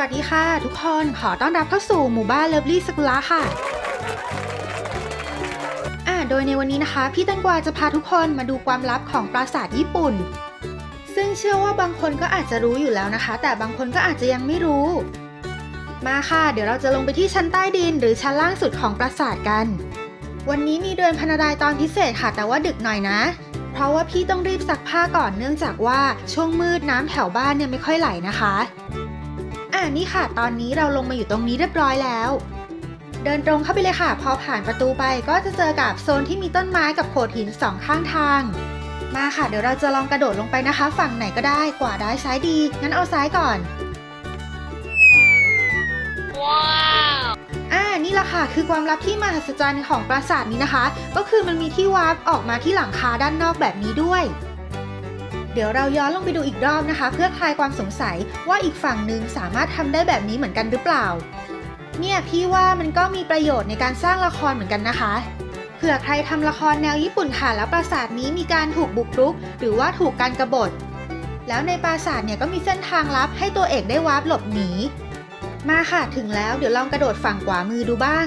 วัสดีค่ะ ทุกคนขอต้อนรับเข้าสู่หมู่บ้านเลิฟลี่สกุละค่ะอ่าโดยในวันนี้นะคะ พี่แตังกวาจะพาทุกคนมาดูความลับของปราสาทญี่ปุ่น ซึ่งเชื่อว่าบางคนก็อาจจะรู้อยู่แล้วนะคะ แต่บางคนก็อาจจะยังไม่รู้ มาค่ะ เดี๋ยวเราจะลงไปที่ชั้นใต้ดิน หรือชั้นล่างสุดของปราสาทกัน วันนี้มีเดือนพนาดายตอนพิเศษค่ะ แต่ว่าดึกหน่อยนะเพราะว่าพี่ต้องรีบซักผ้าก่อนเนื่องจากว่าช่วงมืดน้ำแถวบ้านเนี่ยไม่ค่อยไหลนะคะ อ่านี่ค่ะ ตอนนี้เราลงมาอยู่ตรงนี้เรียบร้อยแล้ว เดินตรงเข้าไปเลยค่ะ พอผ่านประตูไปก็จะเจอกับโซนที่มีต้นไม้กับโขดหินสองข้างทาง มาค่ะ เดี๋ยวเราจะลองกระโดดลงไปนะคะ ฝั่งไหนก็ได้กว่าได้ซ้ายดี งั้นเอาซ้ายก่อนอ่านี่แหละค่ะ คือความลับที่มหัศจรรย์ของปราสาทนี้นะคะ ก็คือมันมีที่วาร์ปออกมาที่หลังคาด้านนอกแบบนี้ด้วยเดี๋ยวเราย้อนลงไปดูอีกรอบนะคะ เพื่อคลายความสงสัยว่าอีกฝั่งหนึ่งสามารถทำได้แบบนี้เหมือนกันหรือเปล่า เนี่ยพี่ว่ามันก็มีประโยชน์ในการสร้างละครเหมือนกันนะคะเผื่อใครทำละครแนวญี่ปุ่นค่ะแล้วปราสาทนี้มีการถูกบุกรุก หรือว่าถูกการกรบฏ แล้วในปราสาทเนี่ยก็มีเส้นทางลับให้ตัวเอกได้วาร์ปหลบหนี มาค่ะถึงแล้วเดี๋ยวลองกระโดดฝั่งขวามือดูบ้าง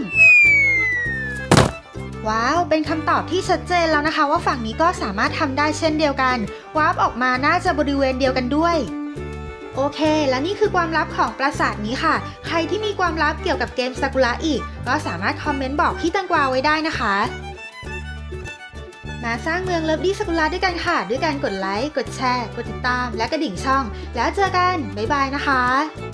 ว้าว เป็นคำตอบที่ชัดเจนแล้วนะคะ ว่าฝั่งนี้ก็สามารถทำได้เช่นเดียวกัน วาร์ปออกมาน่าจะบริเวณเดียวกันด้วย โอเค และนี่คือความลับของปราสาทนี้ค่ะ ใครที่มีความลับเกี่ยวกับเกมซากุระอีก ก็สามารถคอมเมนต์บอกพี่ตังกวาไว้ได้นะคะ มาสร้างเมืองเลิฟดี้ซากุระด้วยกันค่ะ ด้วยการกดไลค์ กดแชร์ กดติดตาม และกระดิ่งช่อง แล้วเจอกัน บ๊ายบายนะคะ